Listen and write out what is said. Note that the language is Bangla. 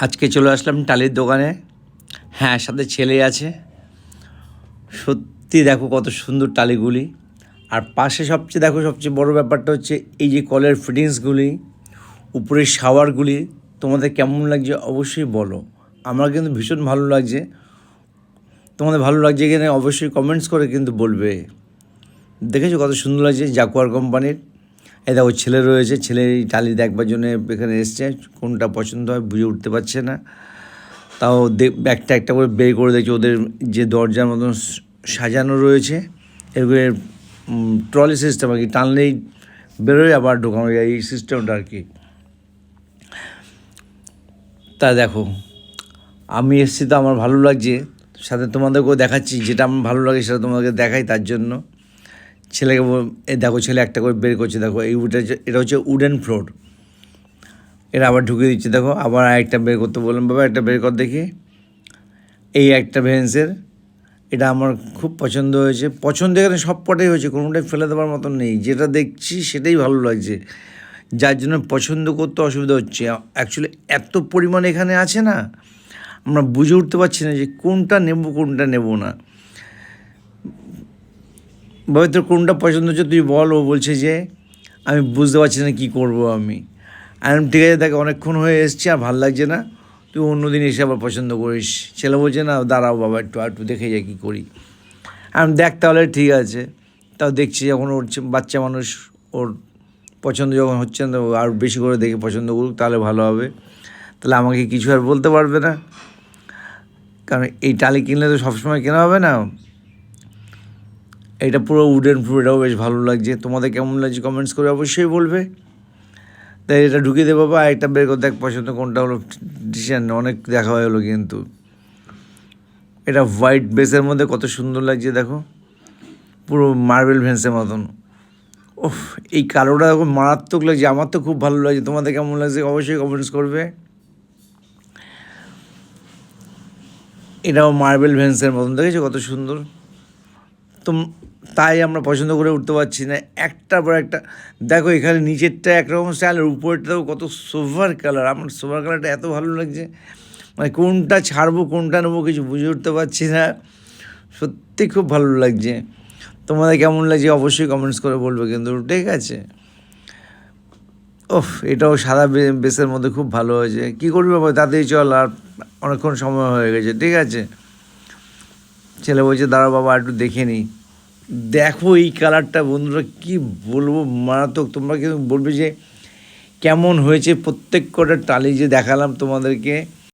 আজকে চলে আসলাম টালির দোকানে। হ্যাঁ সাথে ছেলে আছে। সত্যি দেখো কত সুন্দর টালিগুলি। আর পাশে সবচেয়ে দেখো সবচেয়ে বড় ব্যাপারটা হচ্ছে এই যে কলের ফিটিংসগুলি উপরের শাওয়ারগুলি তোমাদের কেমন লাগছে অবশ্যই বলো। আমার কিন্তু ভীষণ ভালো লাগছে। তোমাদের ভালো লাগছে কিনা অবশ্যই কমেন্টস করে কিন্তু বলবে। দেখেছ কত সুন্দর লাগছে জাকুয়ার কোম্পানির? এই দেখো, ছেলে রয়েছে, ছেলে টালি দেখবার জন্য এখানে এসছে, কোনটা পছন্দ হয় বুঝে উঠতে পারছে না। তাও একটা একটা করে বের করে দেখছি, ওদের যে দরজার মতন সাজানো রয়েছে এগুলো ট্রলি সিস্টেম আর কি, টানলেই বেরোয়, আবার ঢোকানো যায়, এই সিস্টেমটা আর কি। তা দেখো, আমি এসেছি তো আমার ভালো লাগছে, সাথে তোমাদেরকেও দেখাচ্ছি, যেটা আমার ভালো লাগে সেটা তোমাদেরকে দেখাই তার জন্য। ছেলেকে দেখো ছেলে একটা করে বের করছে, দেখো এই হচ্ছে- এটা হচ্ছে উডেন ফ্লোর এটা আবার ঢুকিয়ে দিচ্ছে, দেখো, আবার একটা বের করতে বললাম, বাবা, একটা বের কর দেখি। এই একটা ভেন্সের, এটা আমার খুব পছন্দ হয়েছে। পছন্দ এখানে সব কটাই হয়েছে, কোনোটাই ফেলে দেওয়ার মতন নেই। যেটা দেখছি সেটাই ভালো লাগছে। যার জন্য পছন্দ করতে অসুবিধা হচ্ছে। অ্যাকচুয়ালি এত পরিমাণ এখানে আছে না, আমরা বুঝে উঠতে পারছি না যে কোনটা নেব কোনটা নেব না। ভাবে তোর কোনটা পছন্দ হচ্ছে, তুই বল, ও বলছে যে, আমি বুঝতে পারছি না কী করব আমি। আমি ঠিক আছে, দেখ, অনেকক্ষণ হয়ে এসছি, আর ভালো লাগছে না। তুই অন্য দিন এসে আবার পছন্দ করিস। ছেলে বলছে, না, দাঁড়াও বাবা একটু, আর একটু দেখে যাই কী করি। আমি দেখ তাহলে, ঠিক আছে। তাও দেখছি যখন ওর বাচ্চা মানুষ ওর পছন্দ যখন হচ্ছে না আর বেশি করে দেখে পছন্দ করুক, তাহলে ভালো হবে। তাহলে আমাকে কিছু আর বলতে পারবে না। কারণ এই টালি কিনলে তো সবসময় কেনা হবে না। এটা পুরো উডেন ফ্লুর এটাও বেশ ভালো লাগছে। তোমাদের কেমন লাগছে কমেন্টস করে অবশ্যই বলবে। তাই এটা ঢুকিয়ে দেবো বা একটা বের করে দেখ পছন্দ কোনটা হলো। ডিসিশন অনেক দেখা হয়ে হলো কিন্তু। এটা হোয়াইট বেসের মধ্যে কত সুন্দর লাগছে দেখো। পুরো মার্বেল ভেন্সের মতন। ওহ এই কালোটা দেখো মারাত্মক লাগছে, আমার তো খুব ভালো লাগছে। তোমাদের কেমন লাগছে অবশ্যই কমেন্টস করবে। এটাও মার্বেল ভেন্সের মতন, দেখেছ কত সুন্দর? তো তাই আমরা পছন্দ করে উঠতে পারছি না। একটার পর একটা। দেখো, এখানে নিচেরটা একরকম স্টাইল আর উপরেরটাও কত সোভার কালার আমার সোভার কালারটা এত ভালো লাগছে। মানে কোনটা ছাড়বো, কোনটা নেব কিছু বুঝে উঠতে পারছি না। সত্যি খুব ভালো লাগছে। তোমাদের কেমন লাগছে অবশ্যই কমেন্টস করে বলবে কিন্তু, ঠিক আছে। ওহ এটাও সাদা বেসের মধ্যে খুব ভালো হয়েছে। কী করবি বাবা? তাতেই চল, আর অনেকক্ষণ সময় হয়ে গেছে, ঠিক আছে। ছেলে বলছে, দাঁড়াও বাবা, একটু দেখে নিই। দেখো এই কালারটা বন্ধুরা, কি বলব, মারাত্মক। তোমরা কিন্তু বলবে যে, কেমন হয়েছে প্রত্যেক কটা টালি যে দেখালাম তোমাদেরকে।